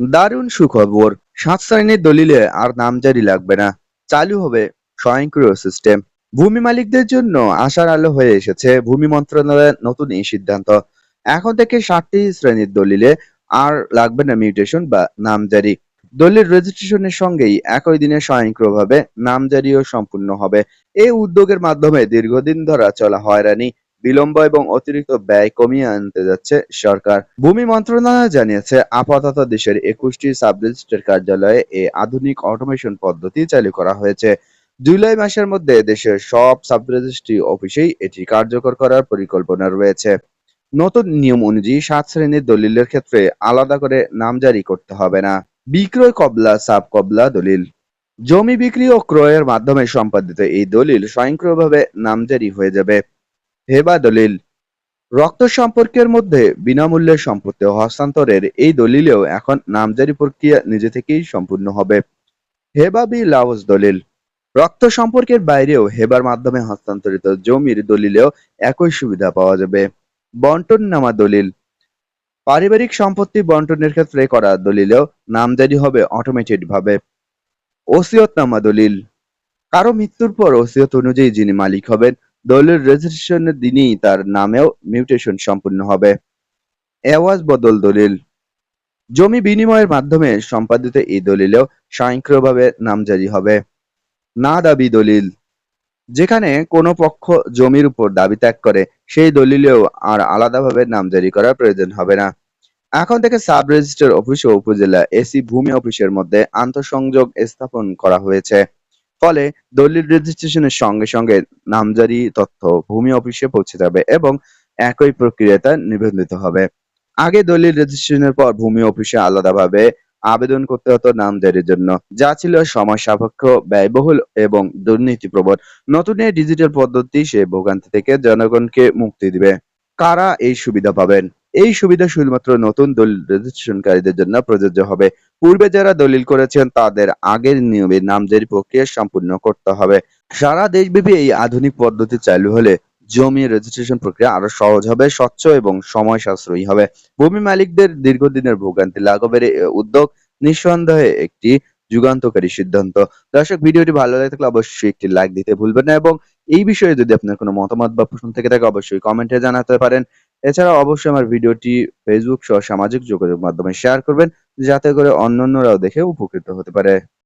দারুণ সুখবর। সাত শ্রেণির দলিলে আর নামজারি লাগবে না। চালু হবে স্বয়ংক্রিয় সিস্টেম ভূমি মালিকদের জন্য আশার আলো হয়ে এসেছে। ভূমি মন্ত্রণালয়ের নতুন এই সিদ্ধান্ত। এখন থেকে ষাটটি শ্রেণির দলিলে আর লাগবে না মিউটেশন বা নামজারি। দলিল রেজিস্ট্রেশনের সঙ্গেই একই দিনে স্বয়ংক্রিয়ভাবে নামজারিও সম্পূর্ণ হবে। এই উদ্যোগের মাধ্যমে দীর্ঘদিন ধরা চলা হয়রানি বিলম্ব এবং অতিরিক্ত ব্যয় কমিয়ে আনতে যাচ্ছে সরকার। ভূমি মন্ত্রণালয় জানিয়েছে, আপাতত দেশের একুশটি সাব রেজিস্ট্রার কার্যালয়ে এই আধুনিক অটোমেশন পদ্ধতি চালু করা হয়েছে। জুলাই মাসের মধ্যে দেশের সব সাব রেজিস্ট্রি অফিসেই এটি কার্যকর করার পরিকল্পনা রয়েছে। নতুন নিয়ম অনুযায়ী সাত শ্রেণির দলিলের ক্ষেত্রে আলাদা করে নাম জারি করতে হবে না। বিক্রয় কবলা, সাব কবলা দলিল। জমি বিক্রি ও ক্রয়ের মাধ্যমে সম্পাদিত এই দলিল স্বয়ংক্রিয়ভাবে নামজারি হয়ে যাবে। হেবা দলিল। রক্ত সম্পর্কের মধ্যে বিনামূল্যে সম্পত্তি হস্তান্তরের এই দলিলেও এখন নামজারি প্রক্রিয়া নিজে থেকেই সম্পূর্ণ হবে। হেবা বি লাওস দলিল। রক্ত সম্পর্কের বাইরেও হেবার মাধ্যমে হস্তান্তরিত জমির দলিলেও একই সুবিধা পাওয়া যাবে। বন্টন নামা দলিল। পারিবারিক সম্পত্তি বন্টনের ক্ষেত্রে করা দলিলেও নামজারি হবে অটোমেটেড ভাবে। ওসিয়তনামা দলিল। কারও মৃত্যুর পর ওসিয়ত অনুযায়ী যিনি মালিক হবেন দলিল রেজিস্ট্রেশনের দিনই তার নামেও মিউটেশন সম্পূর্ণ হবে। এওয়াজ বদল দলিল। জমি বিনিময়ের মাধ্যমে সম্পাদিত এই দলিলেও স্বয়ংক্রিয়ভাবে নামজারি হবে। না দাবি দলিল। যেখানে কোনো পক্ষ জমির উপর দাবি ত্যাগ করে, সেই দলিলেও আর আলাদাভাবে নামজারি করার প্রয়োজন হবে না। এখন থেকে সাব রেজিস্টার অফিস ও উপজেলা এসি ভূমি অফিসের মধ্যে আন্তঃসংযোগ স্থাপন করা হয়েছে। ফলে দলিল রেজিস্ট্রেশনের সঙ্গে সঙ্গে নামজারি তথ্য ভূমি অফিসে পৌঁছে যাবে এবং একই প্রক্রিয়ায় তা নিবন্ধিত হবে। আগে দলিল রেজিস্ট্রেশনের পর ভূমি অফিসে আলাদাভাবে আবেদন করতে হতো নামজারির জন্য। যা ছিল সময় সাপেক্ষ, ব্যয়বহুল এবং দুর্নীতিপ্রবণ। নতুন এই ডিজিটাল পদ্ধতি সে ভোগান্তি থেকে জনগণকে মুক্তি দিবে। কারা এই সুবিধা পাবেন? এই সুবিধা শুধুমাত্র নতুন দলিল রেজিস্ট্রেশনকারীদের জন্য প্রযোজ্য হবে। পূর্বে যারা দলিল করেছেন, তাদের আগের নিয়মে নামজারি প্রক্রিয়া সম্পূর্ণ করতে হবে। সারা দেশব্যাপী এই আধুনিক পদ্ধতি চালু হলে জমি রেজিস্ট্রেশন প্রক্রিয়া আরও সহজ হবে, স্বচ্ছ এবং সময় সাশ্রয়ী হবে। ভূমি মালিকদের দীর্ঘদিনের ভোগান্তি লাঘবের উদ্যোগ নিঃসন্দেহে একটি যুগান্তকারী সিদ্ধান্ত। দর্শক, ভিডিওটি ভালো লাগে থাকলে অবশ্যই একটি লাইক দিতে ভুলবেন না এবং এই বিষয়ে যদি আপনার কোনো মতামত বা প্রশ্ন থেকে থাকে, অবশ্যই কমেন্টে জানাতে পারেন। এছাড়া অবশ্যই আমার ভিডিওটি ফেসবুক সহ সামাজিক যোগাযোগ মাধ্যমে শেয়ার করবেন, যাতে করে অন্যান্যরাও দেখে উপকৃত হতে পারে।